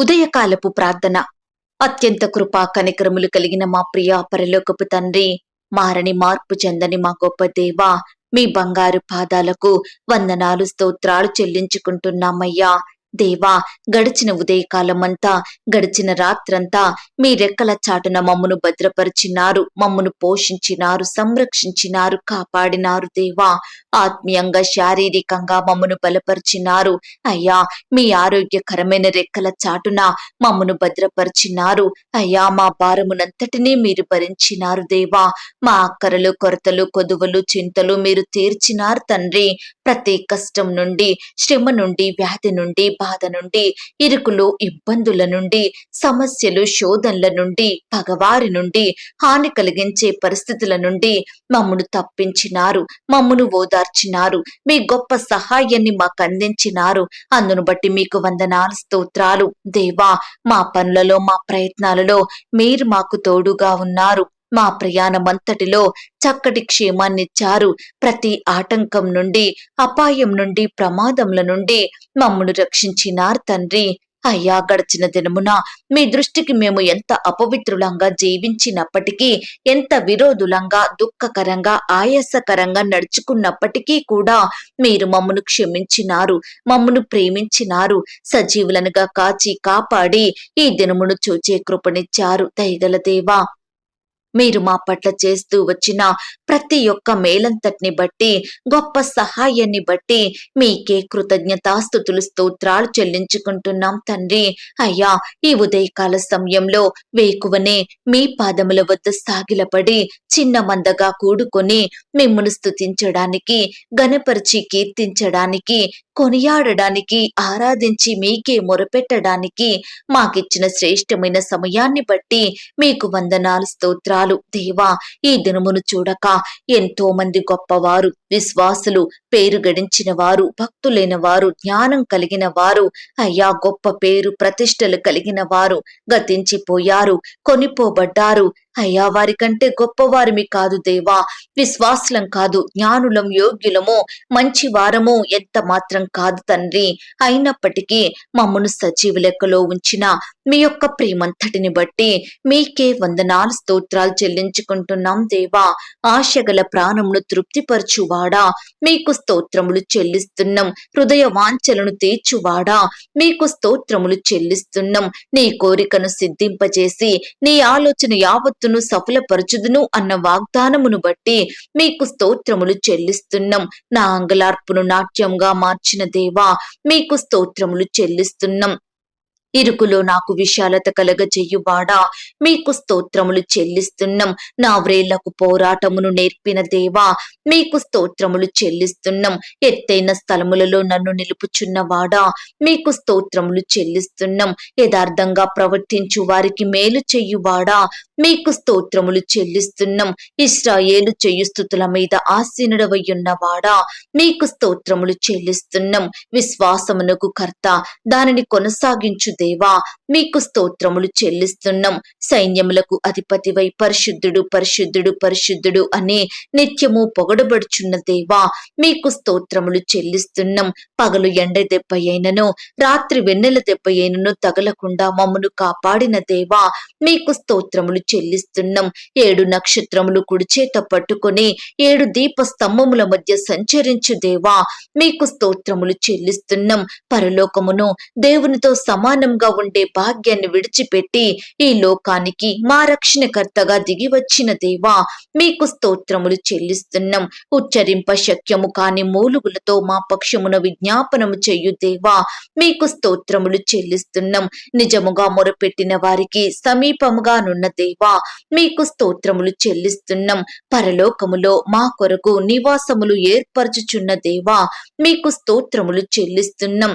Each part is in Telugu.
ఉదయకాలపు ప్రార్థన. అత్యంత కృపా కనికరములు కలిగిన మా ప్రియ పరలోకపు తండ్రి మారని మార్పు చెందని మా గొప్ప దేవా మీ బంగారు పాదాలకు వందనాలు స్తోత్రాలు చెల్లించుకుంటున్నామయ్యా. దేవా గడిచిన ఉదయకాలమంతా గడిచిన రాత్రంతా మీ రెక్కల చాటున మమ్మను భద్రపరిచినారు మమ్మను పోషించినారు సంరక్షించినారు కాపాడినారు దేవా. ఆత్మీయంగా శారీరకంగా మమ్మను బలపరిచినారు. అయ్యా మీ ఆరోగ్యకరమైన రెక్కల చాటున మమ్మను భద్రపరిచినారు. అయ్యా మా భారమునంతటినీ మీరు భరించినారు దేవా. మా అక్కరలు కొరతలు కొదువలు చింతలు మీరు తీర్చినారు తండ్రి. ప్రతి కష్టం నుండి శ్రమ నుండి వ్యాధి నుండి బాధ నుండి ఇరుకులు ఇబ్బందుల నుండి సమస్యలు శోధనల నుండి పగవారి నుండి హాని కలిగించే పరిస్థితుల నుండి మమ్మను తప్పించినారు మమ్మను ఓదార్చినారు మీ గొప్ప సహాయాన్ని మాకు అందించినారు. అందును బట్టి మీకు వందనాలు స్తోత్రాలు. దేవా మా పనులలో మా ప్రయత్నాలలో మీరు మాకు తోడుగా ఉన్నారు. మా ప్రయాణమంతటిలో చక్కటి క్షేమాన్నిచ్చారు. ప్రతి ఆటంకం నుండి అపాయం నుండి ప్రమాదముల నుండి మమ్మను రక్షించినారు తండ్రి. అయ్యా గడిచిన దినమున మీ దృష్టికి మేము ఎంత అపవిత్రులంగా జీవించినప్పటికీ ఎంత విరోధులంగా దుఃఖకరంగా ఆయాసకరంగా నడుచుకున్నప్పటికీ కూడా మీరు మమ్మను క్షమించినారు మమ్మను ప్రేమించినారు సజీవులనుగా కాచి కాపాడి ఈ దినమును చూచే కృపనిచ్చారు. దయగల దేవా మీరు మా పట్ల చేస్తూ వచ్చిన ప్రతి ఒక్క మేలంతటిని బట్టి గొప్ప సహాయాన్ని బట్టి మీకే కృతజ్ఞతాస్థుతులు స్తోత్రాలు చెల్లించుకుంటున్నాం తండ్రి. అయ్యా ఈ ఉదయకాల సమయంలో వేకువనే మీ పాదముల వద్ద సాగిలపడి చిన్న మందగా కూడుకొని మిమ్మల్ని స్తుతించడానికి గనపరిచి కీర్తించడానికి కొనియాడడానికి ఆరాధించి మీకే మొరపెట్టడానికి మాకిచ్చిన శ్రేష్టమైన సమయాన్ని బట్టి మీకు వందనాలు స్తోత్రాలు దేవా ఈ దినమును చూడక ఎంతో మంది గొప్పవారు విశ్వాసులు పేరు గడించిన వారు భక్తులైన వారు జ్ఞానం కలిగిన వారు అయ్యా గొప్ప పేరు ప్రతిష్టలు కలిగిన వారు గతించిపోయారు కొనిపోబడ్డారు. అయ్యా వారి కంటే గొప్పవారిమి కాదు దేవా విశ్వాసులం కాదు జ్ఞానులం యోగ్యులము మంచి వారము ఎంత మాత్రం కాదు తండ్రి. అయినప్పటికీ మమ్మను సజీవ లెక్కలో ఉంచిన మీ యొక్క ప్రేమంతటిని బట్టి మీకే వందనాలు స్తోత్రాలు చెల్లించుకుంటున్నాం దేవా. ఆశగల ప్రాణమును తృప్తిపరచువాడా. మీకు స్తోత్రములు చెల్లిస్తున్నాం. హృదయ వాంఛలను తీర్చువాడా? మీకు స్తోత్రములు చెల్లిస్తున్నాం. నీ కోరికను సిద్ధింపజేసి నీ ఆలోచన యావత్తును సఫలపరచుదును అన్న వాగ్దానమును బట్టి మీకు స్తోత్రములు చెల్లిస్తున్నాం. నా అంగలార్పును నాట్యంగా మార్చిన దేవా మీకు స్తోత్రములు చెల్లిస్తున్నాం. ఇరుకులో నాకు విశాలత కలగ మీకు స్తోత్రములు చెల్లిస్తున్నాం. నా వ్రేళ్ళకు పోరాటమును నేర్పిన దేవా మీకు స్తోత్రములు చెల్లిస్తున్నాం. ఎత్తైన స్థలములలో నన్ను నిలుపుచున్నవాడా? మీకు స్తోత్రములు చెల్లిస్తున్నాం. యథార్థంగా ప్రవర్తించు వారికి మేలు చెయ్యువాడా? మీకు స్తోత్రములు చెల్లిస్తున్నాం. ఇస్రాయేలు చెయ్యుస్తుతుల మీద ఆసీనుడవయ్యున్నవాడా? మీకు స్తోత్రములు చెల్లిస్తున్నాం. విశ్వాసమునకు కర్త దానిని కొనసాగించు దేవా మీకు స్తోత్రములు చెల్లిస్తున్నాం. సైన్యములకు అధిపతివై పరిశుద్ధుడు పరిశుద్ధుడు పరిశుద్ధుడు అని నిత్యము పొగడబడుచున్న దేవా మీకు స్తోత్రములు చెల్లిస్తున్నాం. పగలు ఎండ దెబ్బ అయినను రాత్రి వెన్నెల దెబ్బ అయినను తగలకుండా మమ్మను కాపాడిన దేవా మీకు స్తోత్రములు చెల్లిస్తున్నాం. ఏడు నక్షత్రములు కుడిచేత పట్టుకొని ఏడు దీప స్తంభముల మధ్య సంచరించు దేవా మీకు స్తోత్రములు చెల్లిస్తున్నాం. పరలోకమును దేవునితో సమానం సమానంగా ఉండే భాగ్యాన్ని విడిచిపెట్టి ఈ లోకానికి మా రక్షణకర్తగా దిగి వచ్చిన దేవా మీకు స్తోత్రములు చెల్లిస్తున్నాం. ఉచ్చరింప శక్యము కాని మూలుగులతో మా పక్షమున విజ్ఞాపనము చెయ్యు దేవా మీకు స్తోత్రములు చెల్లిస్తున్నాం. నిజముగా మొరపెట్టిన వారికి సమీపముగా నున్న దేవా మీకు స్తోత్రములు చెల్లిస్తున్నాం. పరలోకములో మా కొరకు నివాసములు ఏర్పరచుచున్న దేవా మీకు స్తోత్రములు చెల్లిస్తున్నాం.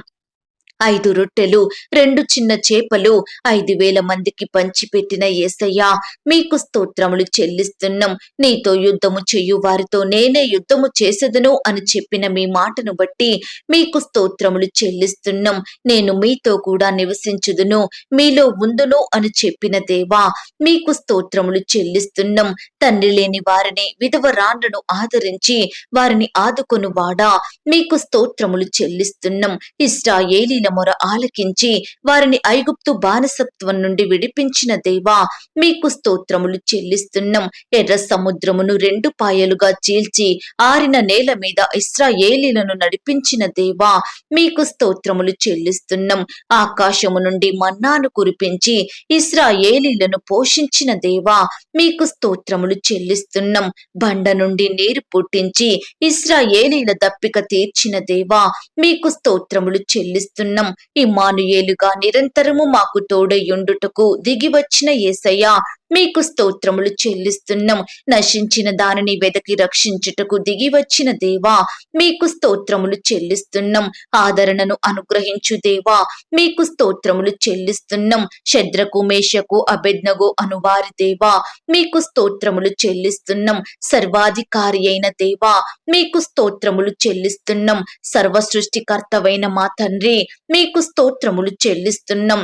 ఐదు రొట్టెలు రెండు చిన్న చేపలు ఐదు వేల మందికి పంచిపెట్టిన ఏసయ్యా మీకు స్తోత్రములు చెల్లిస్తున్నాం. నీతో యుద్ధము చెయ్యు వారితో నేనే యుద్ధము చేసేదను అని చెప్పిన మీ మాటను బట్టి మీకు స్తోత్రములు చెల్లిస్తున్నాం. నేను మీతో కూడా నివసించుదును మీలో ఉందును అని చెప్పిన దేవా మీకు స్తోత్రములు చెల్లిస్తున్నాం. తండ్రి లేని వారిని విధవరాండ్రను ఆదరించి వారిని ఆదుకొను వాడా మీకు స్తోత్రములు చెల్లిస్తున్నాం. ఇస్రాయేలీల ఇస్రాయేలీల మొర ఆలకించి వారిని ఐగుప్తు బానిసత్వం నుండి విడిపించిన దేవా మీకు స్తోత్రములు చెల్లిస్తున్నాం. ఎర్ర సముద్రమును రెండు పాయలుగా చీల్చి ఆరిన నేల మీద ఇస్రాయేలీలను నడిపించిన దేవా మీకు స్తోత్రములు చెల్లిస్తున్నాం. ఆకాశము నుండి మన్నాను కురిపించి ఇస్రాయేలీలను పోషించిన దేవా మీకు స్తోత్రములు చెల్లిస్తున్నాం. బండ నుండి నీరు పుట్టించి ఇస్రాయేలీల దప్పిక తీర్చిన దేవా మీకు స్తోత్రములు చెల్లిస్తున్నాం. ఇమానుయేలుగా నిరంతరము మాకు తోడయుండుటకు దిగి వచ్చిన ఏసయ్య మీకు స్తోత్రములు చెల్లిస్తున్నాం నశించిన దానిని వెదకి రక్షించుటకు దిగి వచ్చిన దేవా మీకు స్తోత్రములు చెల్లిస్తున్నాం ఆదరణను అనుగ్రహించు దేవా మీకు స్తోత్రములు చెల్లిస్తున్నాం శద్రకు మేషకు అబెద్నగు అనువారి దేవా మీకు స్తోత్రములు చెల్లిస్తున్నాం సర్వాధికారి అయిన దేవా మీకు స్తోత్రములు చెల్లిస్తున్నాం సర్వ సృష్టికర్తవైన మా తండ్రి మీకు స్తోత్రములు చెల్లిస్తున్నాం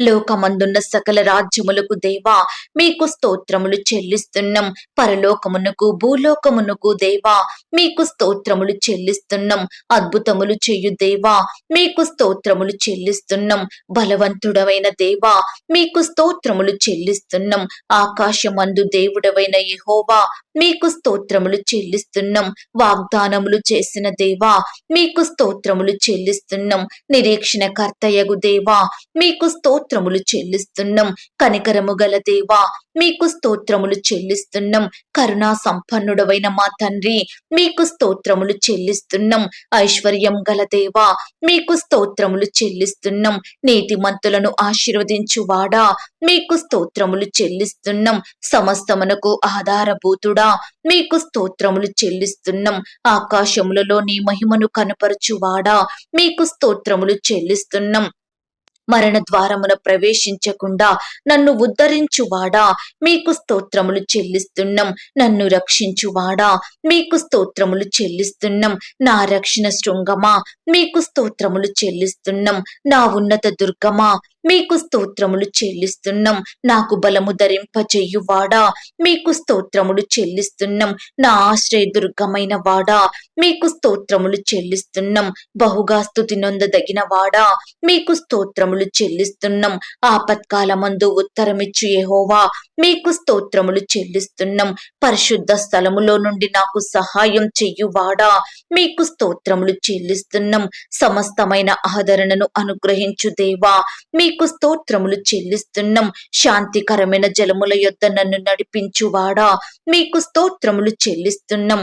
లోకమందున్న సకల రాజ్యములకు దేవా మీకు స్తోత్రములు చెల్లిస్తున్నాం. పరలోకమునకు భూలోకమునకు దేవా మీకు స్తోత్రములు చెల్లిస్తున్నాం. అద్భుతములు చేయు దేవా మీకు స్తోత్రములు చెల్లిస్తున్నాం. బలవంతుడవైన దేవా మీకు స్తోత్రములు చెల్లిస్తున్నాం. ఆకాశమందు దేవుడవైన యెహోవా మీకు స్తోత్రములు చెల్లిస్తున్నాం. వాగ్దానములు చేసిన దేవా మీకు స్తోత్రములు చెల్లిస్తున్నాం. నిరీక్షణ కర్తయగు దేవా మీకు స్తోత్రములు చెల్లిస్తున్నాం. కనికరము గల దేవా మీకు స్తోత్రములు చెల్లిస్తున్నాం. కరుణా సంపన్నుడవైన మా తండ్రి మీకు స్తోత్రములు చెల్లిస్తున్నాం. ఐశ్వర్యం గల దేవా మీకు స్తోత్రములు చెల్లిస్తున్నాం. నీతిమంతులను ఆశీర్వదించువాడా మీకు స్తోత్రములు చెల్లిస్తున్నాం. సమస్తమునకు ఆధారభూతుడా మీకు స్తోత్రములు చెల్లిస్తున్నాం. ఆకాశములలో నీ మహిమను కనపరచువాడా మీకు స్తోత్రములు చెల్లిస్తున్నాం. మరణ ద్వారమున ప్రవేశించకుండా నన్ను ఉద్ధరించువాడా? మీకు స్తోత్రములు చెల్లిస్తున్నాం. నన్ను రక్షించువాడా? మీకు స్తోత్రములు చెల్లిస్తున్నాం. నా రక్షణ శృంగమా? మీకు స్తోత్రములు చెల్లిస్తున్నాం. నా ఉన్నత దుర్గమా? మీకు స్తోత్రములు చెల్లిస్తున్నాం. నాకు బలము ధరింపజెయ్యువాడా మీకు స్తోత్రములు చెల్లిస్తున్నాం. నా ఆశ్రయ దుర్గమైన వాడా? మీకు స్తోత్రములు చెల్లిస్తున్నాం. బహుగా స్థుతి నొందదగిన వాడా? మీకు స్తోత్రములు చెల్లిస్తున్నాం. ఆపత్కాలమందు ఉత్తరమిచ్చు యెహోవా. మీకు స్తోత్రములు చెల్లిస్తున్నాం. పరిశుద్ధ స్థలములో నుండి నాకు సహాయం చెయ్యువాడా? మీకు స్తోత్రములు చెల్లిస్తున్నాం. సమస్తమైన ఆదరణను అనుగ్రహించు దేవా. మీకు స్తోత్రములు చెల్లిస్తున్నాం. శాంతికరమైన జలముల యొద్ద నన్ను నడిపించువాడా. మీకు స్తోత్రములు చెల్లిస్తున్నాం.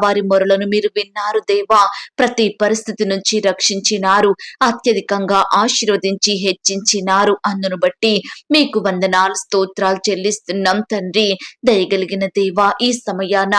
వారి మొరలను మీరు విన్నారు దేవా. ప్రతి పరిస్థితి నుంచి రక్షించినారు. అత్యధికంగా ఆశీర్వదించి హెచ్చించినారు. అందును బట్టి మీకు వందనాలు స్తోత్రాలు చెల్లిస్తున్నాం తండ్రి. దయగలిగిన దేవా ఈ సమయాన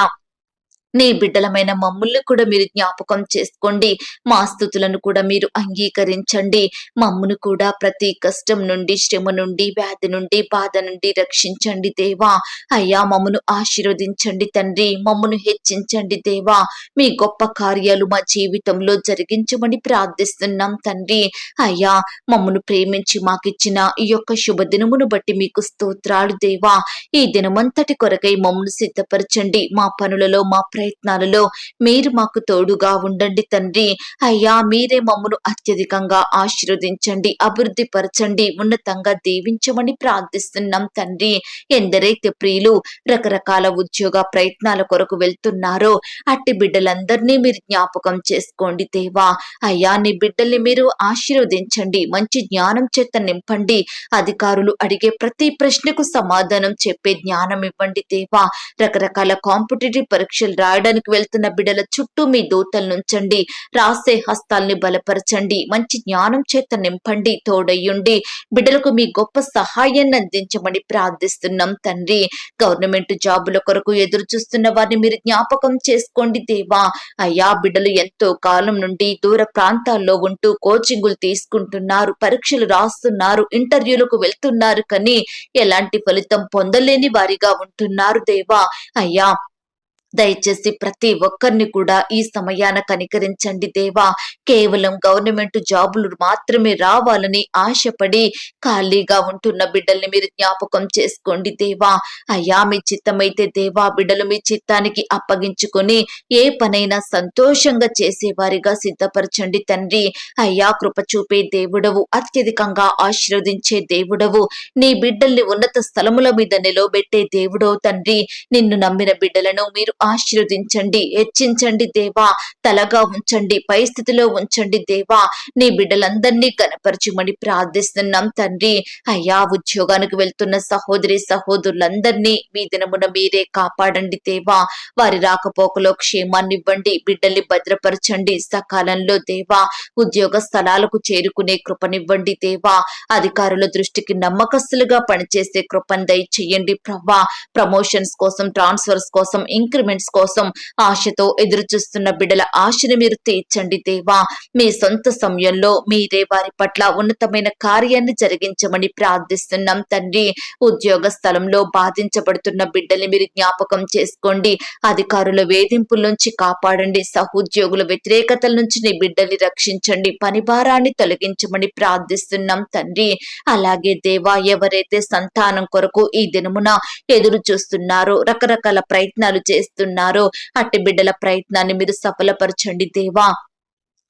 నీ బిడ్డలమైన మమ్ముల్ని కూడా మీరు జ్ఞాపకం చేసుకోండి. మా స్థుతులను కూడా మీరు అంగీకరించండి. మమ్మును కూడా ప్రతి కష్టం నుండి శ్రమ నుండి వ్యాధి నుండి బాధ నుండి రక్షించండి దేవా. అయ్యా మమ్మను ఆశీర్వదించండి తండ్రి. మమ్మను హెచ్చించండి దేవా. మీ గొప్ప కార్యాలు మా జీవితంలో జరిగించమని ప్రార్థిస్తున్నాం తండ్రి. అయ్యా మమ్మను ప్రేమించి మాకిచ్చిన ఈ యొక్క శుభదినమును బట్టి మీకు స్తోత్రాలు దేవా. ఈ దినమంతటి కొరకై మమ్మను సిద్ధపరచండి. మా పనులలో మా ప్రయత్నాలలో మీరు మాకు తోడుగా ఉండండి తండ్రి. అయ్యా మీరే మమ్మను అత్యధికంగా ఆశీర్వదించండి అభివృద్ధి పరచండి ఉన్నతంగా దీవించమని ప్రార్థిస్తున్నాం తండ్రి. ఎందరైతే ప్రియులు రకరకాల ఉద్యోగ ప్రయత్నాల కొరకు వెళ్తున్నారో అట్టి బిడ్డలందరినీ మీరు జ్ఞాపకం చేసుకోండి దేవా. అయ్యా నీ బిడ్డల్ని మీరు ఆశీర్వదించండి మంచి జ్ఞానం చేత నింపండి. అధికారులు అడిగే ప్రతి ప్రశ్నకు సమాధానం చెప్పే జ్ఞానం ఇవ్వండి దేవా. రకరకాల కాంపిటేటివ్ పరీక్షలు రా రాయడానికి వెళ్తున్న బిడ్డల చుట్టూ మీ దూతలనుంచండి రాసే హస్తాల్ని బలపరచండి. మంచి జ్ఞానం చేత నింపండి. తోడయ్యుండి. బిడ్డలకు మీ గొప్ప సహాయాన్ని అందించమని ప్రార్థిస్తున్నాం తండ్రి. గవర్నమెంట్ జాబుల కొరకు ఎదురు చూస్తున్న వారిని మీరు జ్ఞాపకం చేసుకోండి దేవా. అయ్యా బిడ్డలు ఎంతో కాలం నుండి దూర ప్రాంతాల్లో ఉంటూ కోచింగులు తీసుకుంటున్నారు పరీక్షలు రాస్తున్నారు ఇంటర్వ్యూలకు వెళ్తున్నారు కానీ ఎలాంటి ఫలితం పొందలేని వారిగా ఉంటున్నారు దేవా. అయ్యా దయచేసి ప్రతి ఒక్కరిని కూడా ఈ సమయాన కనికరించండి దేవా. కేవలం గవర్నమెంట్ జాబులు మాత్రమే రావాలని ఆశపడి ఖాళీగా ఉంటున్న బిడ్డల్ని మీరు జ్ఞాపకం చేసుకోండి దేవా. అయ్యా మీ చిత్తమైతే దేవా బిడ్డలు మీ చిత్తానికి అప్పగించుకొని ఏ పనైనా సంతోషంగా చేసేవారిగా సిద్ధపరచండి తండ్రి. అయ్యా కృప చూపే దేవుడవు అత్యధికంగా ఆశీర్వదించే దేవుడవు నీ బిడ్డల్ని ఉన్నత స్థలముల మీద నిలవబెట్టే దేవుడవు తండ్రి. నిన్ను నమ్మిన బిడ్డలను మీరు ఆశీర్వదించండి హెచ్చించండి దేవా తలగా ఉంచండి పై స్థితిలో ఉంచండి దేవా. నీ బిడ్డలందరినీ కనపరచుమని ప్రార్థిస్తున్నాం తండ్రి. అయ్యా ఉద్యోగానికి వెళ్తున్న సహోదరి సహోదరులందరినీ మీ దినమున మీరే కాపాడండి దేవా. వారి రాకపోకలో క్షేమాన్ని ఇవ్వండి బిడ్డల్ని భద్రపరచండి సకాలంలో దేవా. ఉద్యోగ స్థలాలకు చేరుకునే కృపనివ్వండి దేవా. అధికారుల దృష్టికి నమ్మకస్తులుగా పనిచేసే కృపను దయచేయండి ప్రభా. ప్రమోషన్స్ కోసం ట్రాన్స్ఫర్స్ కోసం ఇంక్రిమెంట్ ఇంక్రిమెంట్స్ కోసం ఆశతో ఎదురు చూస్తున్న బిడ్డల ఆశని మీరు తీర్చండి దేవా. మీ సొంత సమయంలో మీరే వారి పట్ల ఉన్నతమైన కార్యాన్ని జరిగించమని ప్రార్థిస్తున్నాం తండ్రి. ఉద్యోగ స్థలంలో బాధించబడుతున్న బిడ్డల్ని మీరు జ్ఞాపకం చేసుకోండి. అధికారుల వేధింపుల నుంచి కాపాడండి. సహోద్యోగుల వ్యతిరేకతల నుంచి నీ బిడ్డల్ని రక్షించండి. పని భారాన్ని తొలగించమని ప్రార్థిస్తున్నాం తండ్రి. అలాగే దేవా ఎవరైతే సంతానం కొరకు ఈ దినమున ఎదురు చూస్తున్నారో రకరకాల ప్రయత్నాలు చేస్తున్నారో అట్టి బిడ్డల ప్రయత్నాన్ని మీరు సఫలపరచండి దేవా.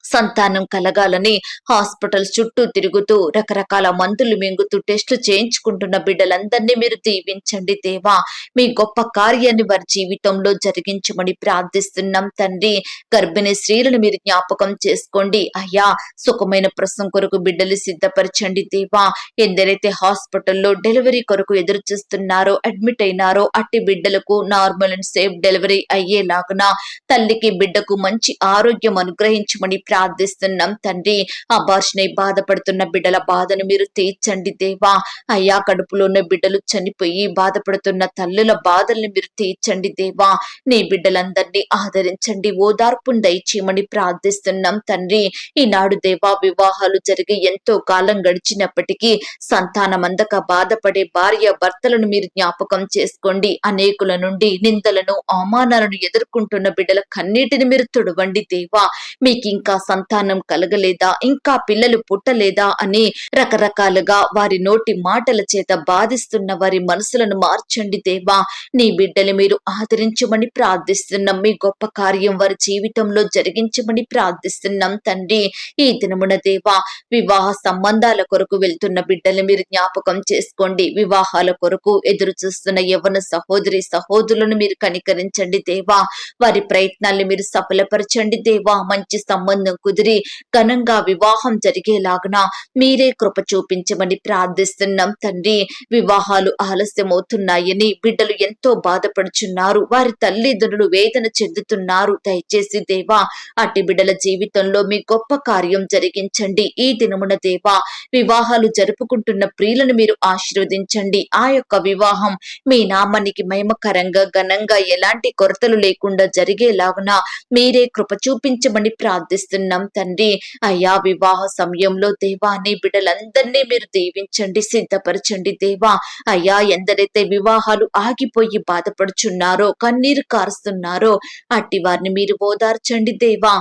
సంతానం కలగాలని హాస్పిటల్ చుట్టూ తిరుగుతూ రకరకాల మందులు మింగుతూ టెస్టులు చేయించుకుంటున్న బిడ్డలందరినీ మీరు దీవించండి దేవా. మీ గొప్ప కార్యాన్ని వారి జీవితంలో జరిగించమని ప్రార్థిస్తున్నాం తండ్రి. గర్భిణీ స్త్రీలను మీరు జ్ఞాపకం చేసుకోండి. అయ్యా సుఖమైన ప్రసం కొరకు బిడ్డలు సిద్ధపరచండి దేవా. ఎందరైతే హాస్పిటల్లో డెలివరీ కొరకు ఎదురు చూస్తున్నారో అడ్మిట్ అయినారో అట్టి బిడ్డలకు నార్మల్ అండ్ సేఫ్ డెలివరీ అయ్యేలాగున తల్లికి బిడ్డకు మంచి ఆరోగ్యం అనుగ్రహించమని ప్రార్థిస్తున్నాం తండ్రి. ఆ అబార్షణై బాధపడుతున్న బిడ్డల బాధను మీరు తీర్చండి దేవా. అయ్యా కడుపులో ఉన్న బిడ్డలు చనిపోయి బాధపడుతున్న తల్లుల బాధల్ని మీరు తీర్చండి దేవా. నీ బిడ్డలందరినీ ఆదరించండి. ఓదార్పును దయచేయమని ప్రార్థిస్తున్నాం తండ్రి. ఈనాడు దేవా వివాహాలు జరిగి ఎంతో కాలం గడిచినప్పటికీ సంతానం అందక బాధపడే భార్య భర్తలను మీరు జ్ఞాపకం చేసుకోండి. అనేకుల నుండి నిందలను అవమానాలను ఎదుర్కొంటున్న బిడ్డల కన్నీటిని మీరు తుడవండి దేవా. మీకు ఇంకా సంతానం కలగలేదా? ఇంకా పిల్లలు పుట్టలేదా? అని రకరకాలుగా వారి నోటి మాటల చేత బాధిస్తున్న వారి మనసులను మార్చండి దేవా. నీ బిడ్డలు మీరు ఆదరించమని ప్రార్థిస్తున్నాం. మీ గొప్ప కార్యం వారి జీవితంలో జరిగించమని ప్రార్థిస్తున్నాం తండ్రి. ఈ దినమున దేవా వివాహ సంబంధాల కొరకు వెళ్తున్న బిడ్డలు మీరు జ్ఞాపకం చేసుకోండి. వివాహాల కొరకు ఎదురు చూస్తున్న యవన సహోదరి సహోదరులను మీరు కనికరించండి దేవా. వారి ప్రయత్నాలు మీరు సఫలపరచండి దేవా. మంచి సంబంధం సంబంధం కుదిరి ఘనంగా వివాహం జరిగేలాగున మీరే కృప చూపించమని ప్రార్థిస్తున్నాం. తండ్రి వివాహాలు ఆలస్యమవుతున్నాయని బిడ్డలు ఎంతో బాధపడుచున్నారు. వారి తల్లిదండ్రులు వేదన చెందుతున్నారు. దయచేసి దేవా అట్టి బిడ్డల జీవితంలో మీ గొప్ప కార్యం జరిగించండి. ఈ దినమున దేవా వివాహాలు జరుపుకుంటున్న ప్రియులను మీరు ఆశీర్వదించండి. ఆ యొక్క వివాహం మీ నామానికి మహిమకరంగా ఘనంగా ఎలాంటి కొరతలు లేకుండా జరిగేలాగున మీరే కృప చూపించమని ప్రార్థిస్తున్నాం తండ్రి. అయ్యా వివాహ సమయంలో దేవా నీ బిడ్డలందరినీ మీరు దీవించండి సిద్ధపరచండి దేవా. అయ్యా ఎందరైతే వివాహాలు ఆగిపోయి బాధపడుచున్నారో కన్నీరు కారుస్తున్నారో అట్టి వారిని మీరు ఓదార్చండి దేవా.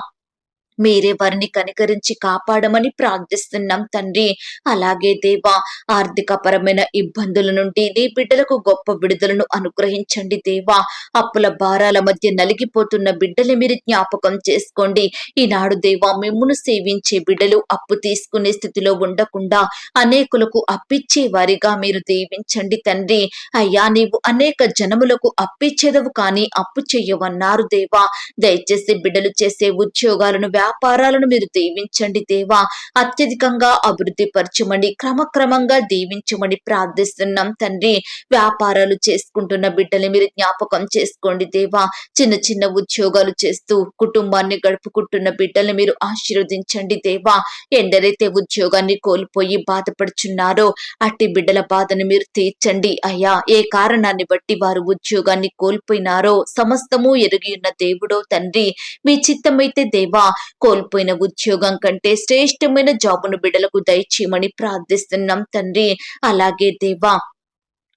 మీరే వారిని కనికరించి కాపాడమని ప్రార్థిస్తున్నాం తండ్రి. అలాగే దేవా ఆర్థిక పరమైన ఇబ్బందుల నుండి నీ బిడ్డలకు గొప్ప విడుదలను అనుగ్రహించండి దేవా. అప్పుల భారాల మధ్య నలిగిపోతున్న బిడ్డలు మీరు జ్ఞాపకం చేసుకోండి. ఈనాడు దేవా మిమ్మును సేవించే బిడ్డలు అప్పు తీసుకునే స్థితిలో ఉండకుండా అనేకులకు అప్పిచ్చే వారిగా మీరు దీవించండి తండ్రి. అయ్యా నీవు అనేక జనములకు అప్పిచ్చేదవు కానీ అప్పు చెయ్యవన్నారు దేవా. దయచేసి బిడ్డలు చేసే ఉద్యోగాలను వ్యాపారాలను మీరు దీవించండి దేవా. అత్యధికంగా అభివృద్ధి పరచమని క్రమక్రమంగా దీవించమని ప్రార్థిస్తున్నాం తండ్రి. వ్యాపారాలు చేసుకుంటున్న బిడ్డలు మీరు జ్ఞాపకం చేసుకోండి దేవా. చిన్న చిన్న ఉద్యోగాలు చేస్తూ కుటుంబాన్ని గడుపుకుంటున్న బిడ్డలు మీరు ఆశీర్వదించండి దేవా. ఎందరైతే ఉద్యోగాన్ని కోల్పోయి బాధపడుచున్నారో అట్టి బిడ్డల బాధను మీరు తీర్చండి. అయ్యా ఏ కారణాన్ని బట్టి వారు ఉద్యోగాన్ని కోల్పోయినారో సమస్తము ఎరిగి ఉన్న దేవుడో తండ్రి. మీ చిత్తమైతే దేవా కోల్పోయిన ఉద్యోగం కంటే శ్రేష్టమైన జాబును బిడలకు దయచేయమని ప్రార్థిస్తున్నాం తండ్రి. అలాగే దేవా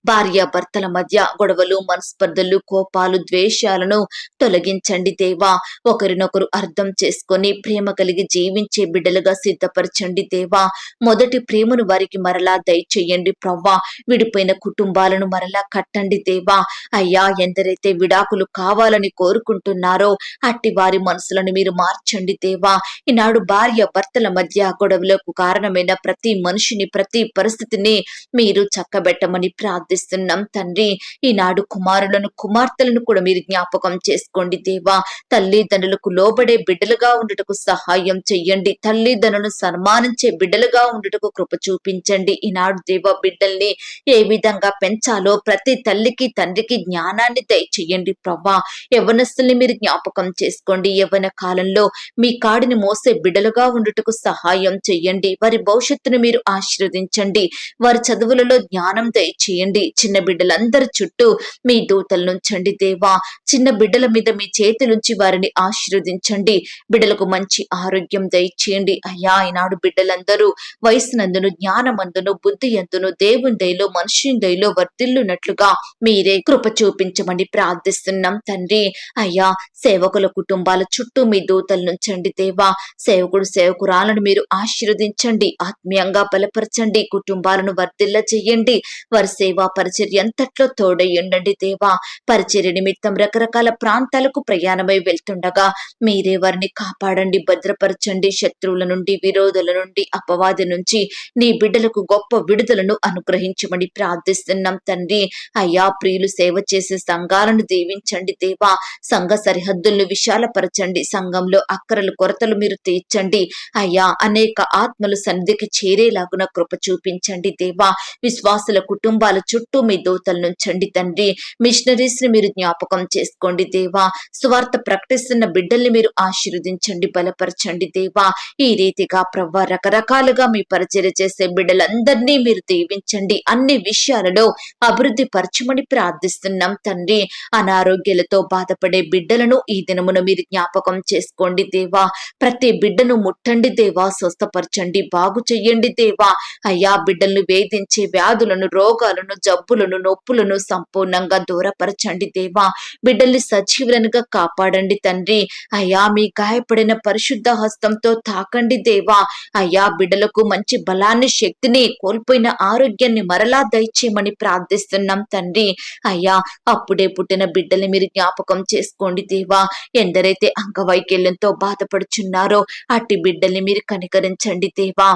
భార్య భర్తల మధ్య గొడవలు మనస్పర్ధలు కోపాలు ద్వేషాలను తొలగించండి దేవా. ఒకరినొకరు అర్థం చేసుకొని ప్రేమ కలిగి జీవించే బిడ్డలుగా సిద్ధపరచండి దేవా. మొదటి ప్రేమను వారికి మరలా దయచేయండి ప్రవ్వా. విడిపోయిన కుటుంబాలను మరలా కట్టండి దేవా. అయ్యా ఎందరైతే విడాకులు కావాలని కోరుకుంటున్నారో అట్టి వారి మనసులను మీరు మార్చండి దేవా. ఈనాడు భార్య భర్తల మధ్య గొడవలకు కారణమైన ప్రతి మనిషిని ప్రతి పరిస్థితిని మీరు చక్కబెట్టమని ప్రార్థి ప్రార్థిస్తున్నాం తండ్రి. ఈనాడు కుమారులను కుమార్తెలను కూడా మీరు జ్ఞాపకం చేసుకోండి దేవా. తల్లిదండ్రులకు లోబడే బిడ్డలుగా ఉండటకు సహాయం చెయ్యండి. తల్లిదండ్రులను సన్మానించే బిడ్డలుగా ఉండటకు కృప చూపించండి. ఈనాడు దేవ బిడ్డల్ని ఏ విధంగా పెంచాలో ప్రతి తల్లికి తండ్రికి జ్ఞానాన్ని దయచేయండి ప్రభా. యవనస్తుల్ని మీరు జ్ఞాపకం చేసుకోండి. యవన కాలంలో మీ కాడిని మోసే బిడ్డలుగా ఉండుటకు సహాయం చెయ్యండి. వారి భవిష్యత్తును మీరు ఆశీర్వదించండి. వారి చదువులలో జ్ఞానం దయచేయండి. చిన్న బిడ్డలందరి చుట్టూ మీ దూతలు నుంచండి దేవా. చిన్న బిడ్డల మీద మీ చేతులుంచి వారిని ఆశీర్వదించండి. బిడ్డలకు మంచి ఆరోగ్యం దయచేయండి. అయ్యా ఈనాడు బిడ్డలందరూ వయసునందును జ్ఞానమందును బుద్ధి ఎందును దేవుని దయలో మనుషుని దయలో వర్తిల్లునట్లుగా మీరే కృప చూపించమని ప్రార్థిస్తున్నాం తండ్రి. అయ్యా సేవకుల కుటుంబాల చుట్టూ మీ దూతలు నుంచండి దేవా. సేవకుడు సేవకురాలను మీరు ఆశీర్వదించండి. ఆత్మీయంగా బలపరచండి. కుటుంబాలను వర్ధిల్ల చెయ్యండి వారి సేవా పరిచర్య అంతట్లో ఉండండి దేవా. పరిచర్య నిమిత్తం రకరకాల ప్రాంతాలకు ప్రయాణమై వెళ్తుండగా మీరే వారిని కాపాడండి భద్రపరచండి. శత్రువుల నుండి విరోధుల నుండి అపవాది నుంచి నీ బిడ్డలకు గొప్ప విడుదలను అనుగ్రహించమని ప్రార్థిస్తున్నాం తండ్రి. అయ్యా ప్రియులు సేవ చేసే సంఘాలను దీవించండి దేవా. సంఘ సరిహద్దులను విశాలపరచండి. సంఘంలో అక్కరలు కొరతలు మీరు తీర్చండి. అయ్యా అనేక ఆత్మలు సన్నిధికి చేరేలాగున కృప చూపించండి దేవా. విశ్వాసుల కుటుంబాల చుట్టూ మీ దూతలు నుంచండి తండ్రి. మిషనరీస్ని మీరు జ్ఞాపకం చేసుకోండి దేవా. స్వార్థ ప్రకటిస్తున్న బిడ్డల్ని మీరు ఆశీర్వదించండి బలపరచండి దేవా. ఈ రీతిగా ప్రవ్వ రకరకాలుగా మీ పరిచయం చేసే బిడ్డలందరినీ మీరు దీవించండి. అన్ని విషయాలలో అభివృద్ధి పరచమని ప్రార్థిస్తున్నాం తండ్రి. అనారోగ్యాలతో బాధపడే బిడ్డలను ఈ దినమున మీరు జ్ఞాపకం చేసుకోండి దేవా. ప్రతి బిడ్డను ముట్టండి దేవా. స్వస్థపరచండి బాగు చెయ్యండి దేవా. అయ్యా బిడ్డలను వేధించే వ్యాధులను రోగాలను జబ్బులను నొప్పులను సంపూర్ణంగా దూరపరచండి దేవా. బిడ్డల్ని సజీవులనుగా కాపాడండి తండ్రి. అయ్యా మీ గాయపడిన పరిశుద్ధ హస్తంతో తాకండి దేవా. అయ్యా బిడ్డలకు మంచి బలాన్ని శక్తిని కోల్పోయిన ఆరోగ్యాన్ని మరలా దయచేయమని ప్రార్థిస్తున్నాం తండ్రి. అయ్యా అప్పుడే పుట్టిన బిడ్డల్ని మీరు జ్ఞాపకం చేసుకోండి దేవా. ఎందరైతే అంగవైకల్యంతో బాధపడుచున్నారో అట్టి బిడ్డల్ని మీరు కనికరించండి దేవా.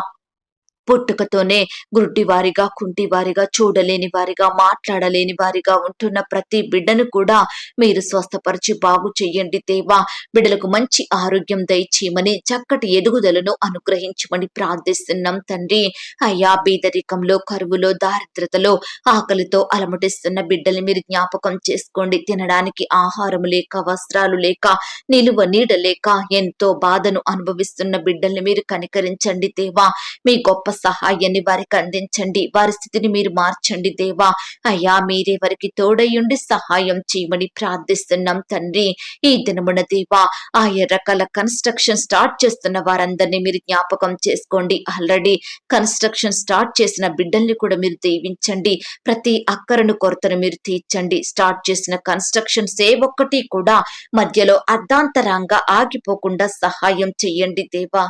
పుట్టుకతోనే గుడ్డివారిగా కుంటివారిగా చూడలేని వారిగా మాట్లాడలేని వారిగా ఉంటున్న ప్రతి బిడ్డను కూడా మీరు స్వస్థపరిచి బాగు చెయ్యండి దేవా. బిడ్డలకు మంచి ఆరోగ్యం దయచేయమని చక్కటి ఎదుగుదలను అనుగ్రహించమని ప్రార్థిస్తున్నాం తండ్రి. అయ్యా బీదరికంలో కరువులో దారిద్రతలో ఆకలితో అలమటిస్తున్న బిడ్డల్ని మీరు జ్ఞాపకం చేసుకోండి. తినడానికి ఆహారం లేక వస్త్రాలు లేక నిలువ నీడ లేక ఎంతో బాధను అనుభవిస్తున్న బిడ్డల్ని మీరు కనికరించండి దేవా. మీ గొప్ప సహాయాన్ని వారికి అందించండి. వారి స్థితిని మీరు మార్చండి దేవా. అయ్యా మీరే వారికి తోడయ్యుండి సహాయం చేయమని ప్రార్థిస్తున్నాం తండ్రి. ఈ దినమున దేవా ఆయా రకాల కన్స్ట్రక్షన్ స్టార్ట్ చేస్తున్న వారందరినీ మీరు జ్ఞాపకం చేసుకోండి. ఆల్రెడీ కన్స్ట్రక్షన్ స్టార్ట్ చేసిన బిడ్డల్ని కూడా మీరు దీవించండి. ప్రతి అక్కరను కొరతను మీరు తీర్చండి. స్టార్ట్ చేసిన కన్స్ట్రక్షన్ ఏ ఒక్కటి కూడా మధ్యలో అర్ధాంతరంగా ఆగిపోకుండా సహాయం చెయ్యండి దేవా.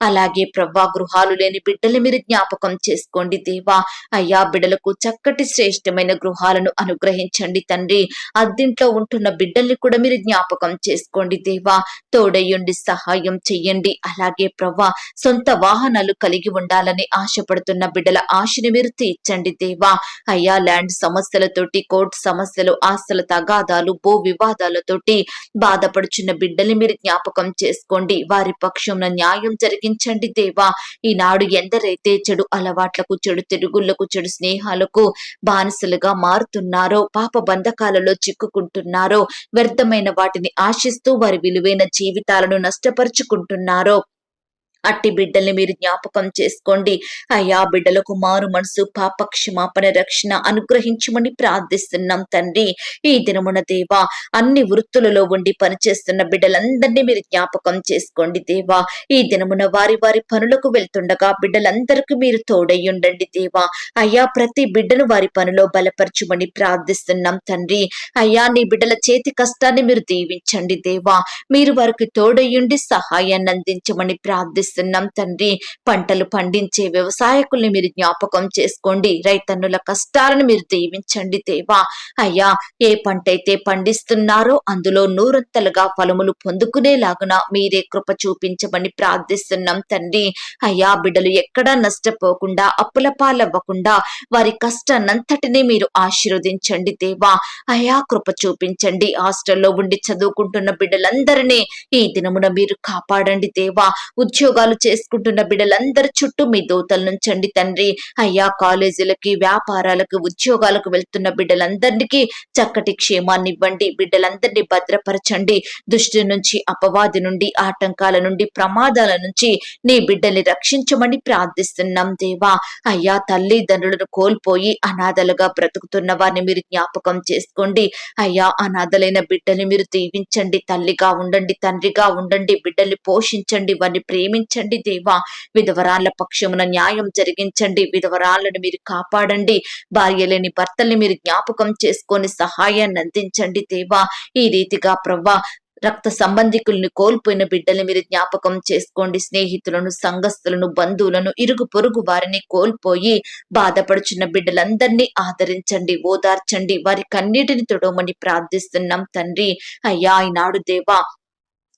అలాగే ప్రవ్వా గృహాలు లేని బిడ్డలు మీరు జ్ఞాపకం చేసుకోండి దేవా. అయ్యా బిడ్డలకు చక్కటి శ్రేష్టమైన గృహాలను అనుగ్రహించండి తండ్రి. అద్దింట్లో ఉంటున్న బిడ్డల్ని కూడా మీరు జ్ఞాపకం చేసుకోండి దేవా. తోడయ్యుండి సహాయం చెయ్యండి. అలాగే ప్రవ్వా సొంత వాహనాలు కలిగి ఉండాలని ఆశపడుతున్న బిడ్డల ఆశని మీరు తీర్చండి దేవా. అయ్యా ల్యాండ్ సమస్యలతోటి కోర్టు సమస్యలు ఆస్తుల తగాదాలు భూ వివాదాలతోటి బాధపడుచున్న బిడ్డల్ని మీరు జ్ఞాపకం చేసుకోండి. వారి పక్షంలో న్యాయం తొలగించండి దేవా. ఈనాడు ఎందరైతే చెడు అలవాట్లకు చెడు తిరుగుళ్ళకు చెడు స్నేహాలకు బానిసలుగా మారుతున్నారో పాప బంధకాలలో చిక్కుకుంటున్నారో వ్యర్థమైన వాటిని ఆశిస్తూ వారి విలువైన జీవితాలను నష్టపరుచుకుంటున్నారో అట్టి బిడ్డల్ని మీరు జ్ఞాపకం చేసుకోండి. అయ్యా బిడ్డలకు మారు మనసు పాప క్షమాపణ రక్షణ అనుగ్రహించమని ప్రార్థిస్తున్నాం తండ్రి. ఈ దినమున దేవా అన్ని వృత్తులలో ఉండి పనిచేస్తున్న బిడ్డలందరినీ మీరు జ్ఞాపకం చేసుకోండి దేవా. ఈ దినమున వారి వారి పనులకు వెళ్తుండగా బిడ్డలందరికీ మీరు తోడయ్యుండండి దేవా. అయ్యా ప్రతి బిడ్డను వారి పనిలో బలపరచుమని ప్రార్థిస్తున్నాం తండ్రి. అయ్యా నీ బిడ్డల చేతి కష్టాన్ని మీరు దీవించండి దేవా. మీరు వారికి తోడయ్యుండి సహాయాన్ని అందించమని ప్రార్థిస్తున్నాం తండ్రి. పంటలు పండించే వ్యవసాయకుల్ని మీరు జ్ఞాపకం చేసుకోండి. రైతన్నుల కష్టాలను మీరు దీవించండి దేవా. అయ్యా ఏ పంట అయితే పండిస్తున్నారో అందులో నూరంతలుగా ఫలములు పొందుకునేలాగున మీరే కృప చూపించమని ప్రార్థిస్తున్నాం తండ్రి. అయ్యా బిడ్డలు ఎక్కడా నష్టపోకుండా అప్పుల పాలవ్వకుండా వారి కష్టాన్నంతటినీ మీరు ఆశీర్వదించండి దేవా. అయా కృప చూపించండి. హాస్టల్లో ఉండి చదువుకుంటున్న బిడ్డలందరినీ ఈ దినమున మీరు కాపాడండి దేవా. ఉద్యోగాలు చేసుకుంటున్న బిడ్డలందరి చుట్టూ మీ దోతల నుంచండి తండ్రి. అయ్యా కాలేజీలకి వ్యాపారాలకు ఉద్యోగాలకు వెళ్తున్న బిడ్డలందరికీ చక్కటి క్షేమాన్ని ఇవ్వండి. బిడ్డలందరినీ భద్రపరచండి. దుష్టి నుంచి అపవాది నుండి ఆటంకాల నుండి ప్రమాదాల నుంచి నీ బిడ్డల్ని రక్షించమని ప్రార్థిస్తున్నాం దేవా. అయ్యా తల్లిదండ్రులను కోల్పోయి అనాథలుగా బ్రతుకుతున్న వారిని మీరు జ్ఞాపకం చేసుకోండి. అయ్యా అనాథలైన బిడ్డల్ని మీరు దీవించండి. తల్లిగా ఉండండి తండ్రిగా ఉండండి. బిడ్డల్ని పోషించండి. వారిని ప్రేమించండి దేవా. విధవరాళ్ళ పక్షమున న్యాయం జరిగించండి. విధవరాళ్ళను మీరు కాపాడండి. భార్య లేని భర్తల్ని మీరు జ్ఞాపకం చేసుకొని సహాయాన్ని అందించండి దేవా. ఈ రీతిగా ప్రవ్వా రక్త సంబంధికుల్ని కోల్పోయిన బిడ్డల్ని మీరు జ్ఞాపకం చేసుకోండి. స్నేహితులను సంఘస్థులను బంధువులను ఇరుగు పొరుగు వారిని కోల్పోయి బాధపడుచున్న బిడ్డలందరినీ ఆదరించండి ఓదార్చండి. వారి కన్నీటిని తొడవమని ప్రార్థిస్తున్నాం తండ్రి. అయ్యా ఈనాడు దేవా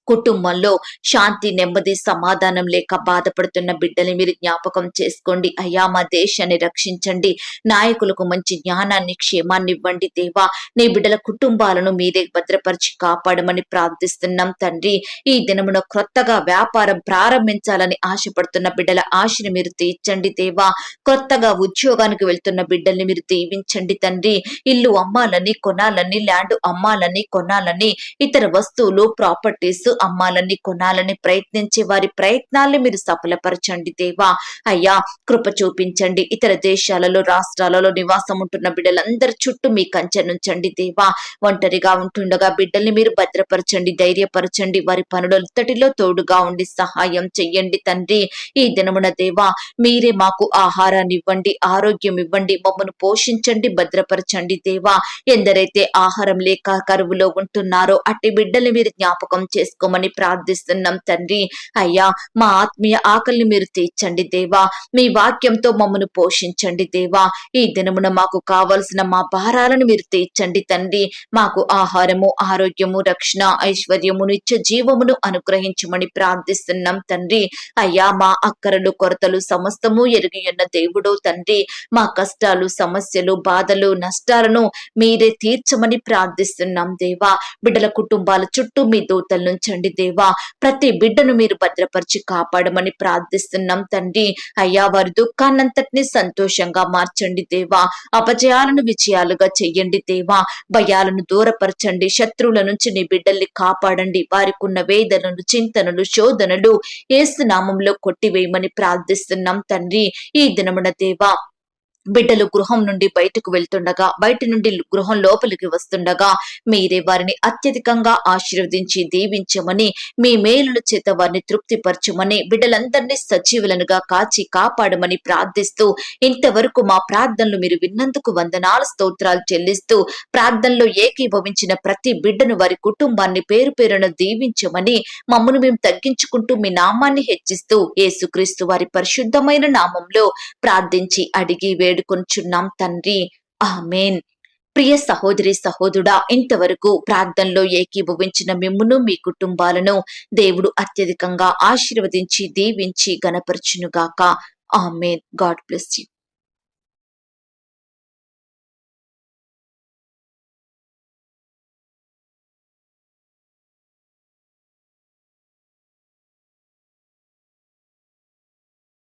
కుటుంబంలో శాంతి నెమ్మది సమాధానం లేక బాధపడుతున్న బిడ్డని మీరు జ్ఞాపకం చేసుకోండి. అయ్యా మా దేశాన్ని రక్షించండి. నాయకులకు మంచి జ్ఞానాన్ని క్షేమాన్ని ఇవ్వండి దేవా. నీ బిడ్డల కుటుంబాలను మీరే భద్రపరిచి కాపాడమని ప్రార్థిస్తున్నాం తండ్రి. ఈ దినమున క్రొత్తగా వ్యాపారం ప్రారంభించాలని ఆశపడుతున్న బిడ్డల ఆశని మీరు తీర్చండి దేవా. కొత్తగా ఉద్యోగానికి వెళ్తున్న బిడ్డల్ని మీరు దీవించండి తండ్రి. ఇల్లు అమ్మాలని కొనాలని ల్యాండ్ అమ్మాలని కొనాలని ఇతర వస్తువులు ప్రాపర్టీస్ అమ్మాలని కొనాలని ప్రయత్నించే వారి ప్రయత్నాల్ని మీరు సఫలపరచండి దేవా. అయ్యా కృప చూపించండి. ఇతర దేశాలలో రాష్ట్రాలలో నివాసం ఉంటున్న బిడ్డలందరి చుట్టూ మీ కంచెనుంచండి దేవా. ఒంటరిగా ఉంటుండగా బిడ్డల్ని మీరు భద్రపరచండి ధైర్యపరచండి. వారి పనులంతటిలో తోడుగా ఉండి సహాయం చెయ్యండి తండ్రి. ఈ దినమున దేవా మీరే మాకు ఆహారాన్ని ఇవ్వండి ఆరోగ్యం ఇవ్వండి మమ్మను పోషించండి భద్రపరచండి దేవా. ఎందరైతే ఆహారం లేక కరువులో ఉంటున్నారో అట్టి బిడ్డల్ని మీరు జ్ఞాపకం చేసుకోమని ప్రార్థిస్తున్నాం తండ్రి. అయ్యా మా ఆత్మీయ ఆకలిని మీరు తీర్చండి దేవా. మీ వాక్యంతో మమ్మను పోషించండి దేవా. ఈ దినమున మాకు కావలసిన మా భారాలను మీరు తీర్చండి తండ్రి. మాకు ఆహారము ఆరోగ్యము రక్షణ ఐశ్వర్యము నిత్య జీవమును అనుగ్రహించమని ప్రార్థిస్తున్నాం తండ్రి. అయ్యా మా అక్కరలు కొరతలు సమస్తము ఎరిగి ఉన్న దేవుడు తండ్రి. మా కష్టాలు సమస్యలు బాధలు నష్టాలను మీరే తీర్చమని ప్రార్థిస్తున్నాం దేవా. బిడ్డల కుటుంబాల చుట్టూ మీ దూతల నుంచి నుంచండి దేవా. ప్రతి బిడ్డను మీరు భద్రపరిచి కాపాడమని ప్రార్థిస్తున్నాం తండ్రి. అయ్యా వారి దుఃఖాన్నంతటిని సంతోషంగా మార్చండి దేవా. అపజయాలను విజయాలుగా చెయ్యండి దేవా. భయాలను దూరపరచండి. శత్రువుల నుంచి నీ బిడ్డల్ని కాపాడండి. వారికి ఉన్న వేదనలు చింతనలు శోధనలు ఏసునామంలో కొట్టివేయమని ప్రార్థిస్తున్నాం తండ్రి. ఈ దినమున దేవా బిడ్డలు గృహం నుండి బయటకు వెళ్తుండగా బయట నుండి గృహం లోపలికి వస్తుండగా మీరే వారిని అత్యధికంగా ఆశీర్వదించి దీవించమని మీ మేలుల చేత వారిని తృప్తిపరచమని బిడ్డలందరినీ సజీవులనుగా కాచి కాపాడమని ప్రార్థిస్తూ ఇంతవరకు మా ప్రార్థనలు మీరు విన్నందుకు వందనాలు స్తోత్రాలు చెల్లిస్తూ ప్రార్థనలో ఏకీభవించిన ప్రతి బిడ్డను వారి కుటుంబాన్ని పేరు పేరున దీవించమని మమ్మను మేము తగ్గించుకుంటూ మీ నామాన్ని హెచ్చిస్తూ యేసుక్రీస్తు వారి పరిశుద్ధమైన నామంలో ప్రార్థించి అడిగి వేడుకొంచున్నాం తండ్రి. ఆమెన్. ప్రియ సహోదరి సహోదరుడా ఇంతవరకు ప్రార్థనలో ఏకీభవించిన మిమ్మును మీ కుటుంబాలను దేవుడు అత్యధికంగా ఆశీర్వదించి దీవించి గనపరచునుగాక ఆమెన్. God bless you.